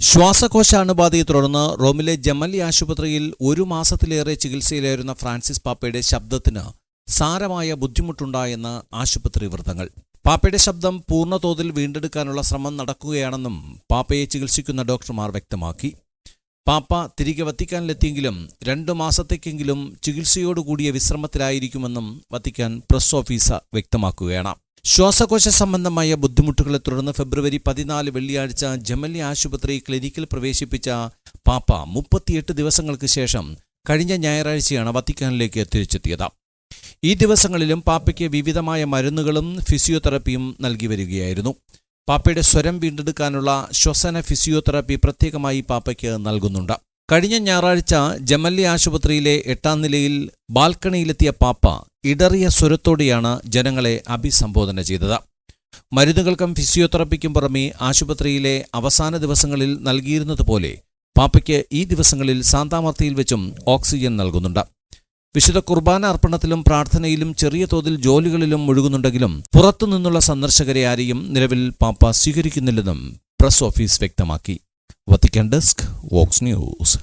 ശ്വാസകോശ അണുബാധയെ തുടർന്ന് റോമിലെ ജമല്ലി ആശുപത്രിയിൽ ഒരു മാസത്തിലേറെ ചികിത്സയിലായിരുന്ന ഫ്രാൻസിസ് പാപ്പയുടെ ശബ്ദത്തിന് സാരമായ ബുദ്ധിമുട്ടുണ്ടായെന്ന് ആശുപത്രി വൃത്തങ്ങൾ. പാപ്പയുടെ ശബ്ദം പൂർണതോതിൽ വീണ്ടെടുക്കാനുള്ള ശ്രമം നടക്കുകയാണെന്നും പാപ്പയെ ചികിത്സിക്കുന്ന ഡോക്ടർമാർ വ്യക്തമാക്കി. പാപ്പ തിരികെ വത്തിക്കാനിലെത്തിയെങ്കിലും രണ്ടു മാസത്തേക്കെങ്കിലും ചികിത്സയോടുകൂടിയ വിശ്രമത്തിലായിരിക്കുമെന്നും വത്തിക്കാൻ പ്രസ് ഓഫീസർ വ്യക്തമാക്കുകയാണ്. ശ്വാസകോശ സംബന്ധമായ ബുദ്ധിമുട്ടുകളെ തുടർന്ന് ഫെബ്രുവരി പതിനാല് വെള്ളിയാഴ്ച ജമല്ലി ആശുപത്രി ക്ലിനിക്കിൽ പ്രവേശിപ്പിച്ച പാപ്പ മുപ്പത്തിയെട്ട് ദിവസങ്ങൾക്ക് ശേഷം കഴിഞ്ഞ ഞായറാഴ്ചയാണ് വത്തിക്കാനിലേക്ക് തിരിച്ചെത്തിയത്. ഈ ദിവസങ്ങളിലും പാപ്പയ്ക്ക് വിവിധമായ മരുന്നുകളും ഫിസിയോതെറപ്പിയും നൽകി വരികയായിരുന്നു. പാപ്പയുടെ സ്വരം വീണ്ടെടുക്കാനുള്ള ശ്വസന ഫിസിയോതെറപ്പി പ്രത്യേകമായി പാപ്പയ്ക്ക് നൽകുന്നുണ്ട്. കഴിഞ്ഞ ഞായറാഴ്ച ജമല്ലി ആശുപത്രിയിലെ എട്ടാം നിലയിൽ ബാൽക്കണിയിലെത്തിയ പാപ്പ ഇടറിയ സ്വരത്തോടെയാണ് ജനങ്ങളെ അഭിസംബോധന ചെയ്തത്. മരുന്നുകൾക്കും ഫിസിയോതെറപ്പിക്കും പുറമെ ആശുപത്രിയിലെ അവസാന ദിവസങ്ങളിൽ നൽകിയിരുന്നതുപോലെ പാപ്പയ്ക്ക് ഈ ദിവസങ്ങളിൽ സാന്താമർത്തിയിൽ വെച്ചും ഓക്സിജൻ നൽകുന്നുണ്ട്. വിശുദ്ധ കുർബാന അർപ്പണത്തിലും പ്രാർത്ഥനയിലും ചെറിയ തോതിൽ ജോലികളിലും മുഴുകുന്നുണ്ടെങ്കിലും പുറത്തുനിന്നുള്ള സന്ദർശകരെ ആരെയും നിലവിൽ പാപ്പ സ്വീകരിക്കുന്നില്ലെന്നും പ്രസ് ഓഫീസ് വ്യക്തമാക്കി. Vatican desk Vox news.